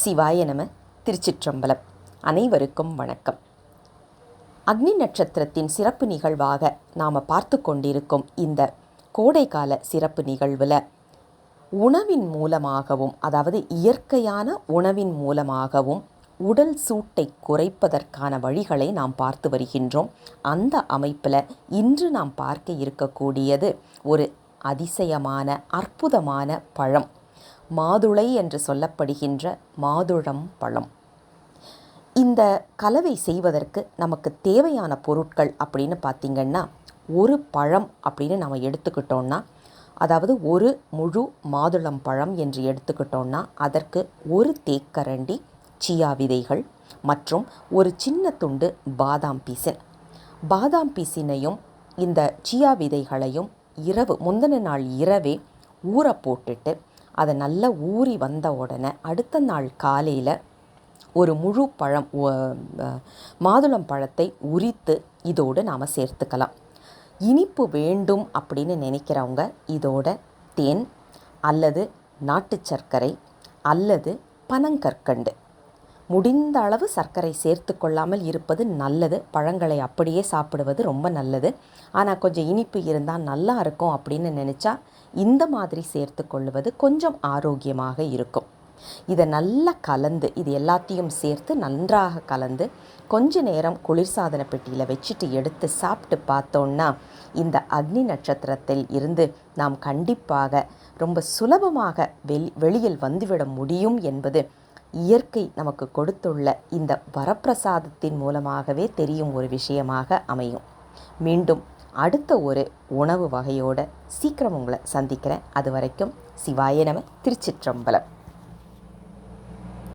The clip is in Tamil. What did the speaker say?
சிவாய நம திருச்சிற்றம்பலம். அனைவருக்கும் வணக்கம். அக்னி நட்சத்திரத்தின் சிறப்பு நிகழ்வாக நாம் பார்த்து கொண்டிருக்கும் இந்த கோடைக்கால சிறப்பு நிகழ்வில் உணவின் மூலமாகவும் அதாவது இயற்கையான உணவின் மூலமாகவும் உடல் சூட்டை குறைப்பதற்கான வழிகளை நாம் பார்த்து வருகின்றோம். அந்த அமைப்பில் இன்று நாம் பார்க்க இருக்கக்கூடியது ஒரு அதிசயமான அற்புதமான பழம். மாதுளை என்று சொல்லப்படுகின்ற மாதுளம் பழம். இந்த கலவை செய்வதற்கு நமக்கு தேவையான பொருட்கள் அப்படின்னு பார்த்திங்கன்னா ஒரு பழம் அப்படின்னு நம்ம எடுத்துக்கிட்டோம்னா அதாவது ஒரு முழு மாதுளம் பழம் என்று எடுத்துக்கிட்டோம்னா அதற்கு ஒரு தேக்கரண்டி சியா விதைகள் மற்றும் ஒரு சின்ன துண்டு பாதாம் பீசன். பாதாம் பீசினையும் இந்த சியா விதைகளையும் இரவு முந்தின நாள் இரவே ஊற போட்டுட்டு அதை நல்லா ஊறி வந்த உடனே அடுத்த நாள் காலையில் ஒரு முழு பழம் மாதுளம் பழத்தை உரித்து இதோடு நாம் சேர்த்துக்கலாம். இனிப்பு வேண்டும் அப்படின்னு நினைக்கிறவங்க இதோட தேன் அல்லது நாட்டு சர்க்கரை அல்லது பனங்கற்கண்டு முடிந்த அளவு சர்க்கரை சேர்த்து கொள்ளாமல் இருப்பது நல்லது. பழங்களை அப்படியே சாப்பிடுவது ரொம்ப நல்லது. ஆனால் கொஞ்சம் இனிப்பு இருந்தால் நல்லா இருக்கும் அப்படின்னு நினச்சா இந்த மாதிரி சேர்த்து கொள்வது கொஞ்சம் ஆரோக்கியமாக இருக்கும். இதை நல்லா கலந்து இது எல்லாத்தையும் சேர்த்து நன்றாக கலந்து கொஞ்ச நேரம் குளிர்சாதன பெட்டியில் வச்சுட்டு எடுத்து சாப்பிட்டு பார்த்தோன்னா இந்த அக்னி நட்சத்திரத்தில் இருந்து நாம் கண்டிப்பாக ரொம்ப சுலபமாக வெளி வெளியில் வந்துவிட முடியும் என்பது இயற்கை நமக்கு கொடுத்துள்ள இந்த வரப்பிரசாதத்தின் மூலமாகவே தெரியும் ஒரு விஷயமாக அமையும். மீண்டும் அடுத்த ஒரு உணவு வகையோட சீக்கிரம் உங்களை சந்திக்கிறேன். அது வரைக்கும் சிவாய நம திருச்சிற்றம்பலம்.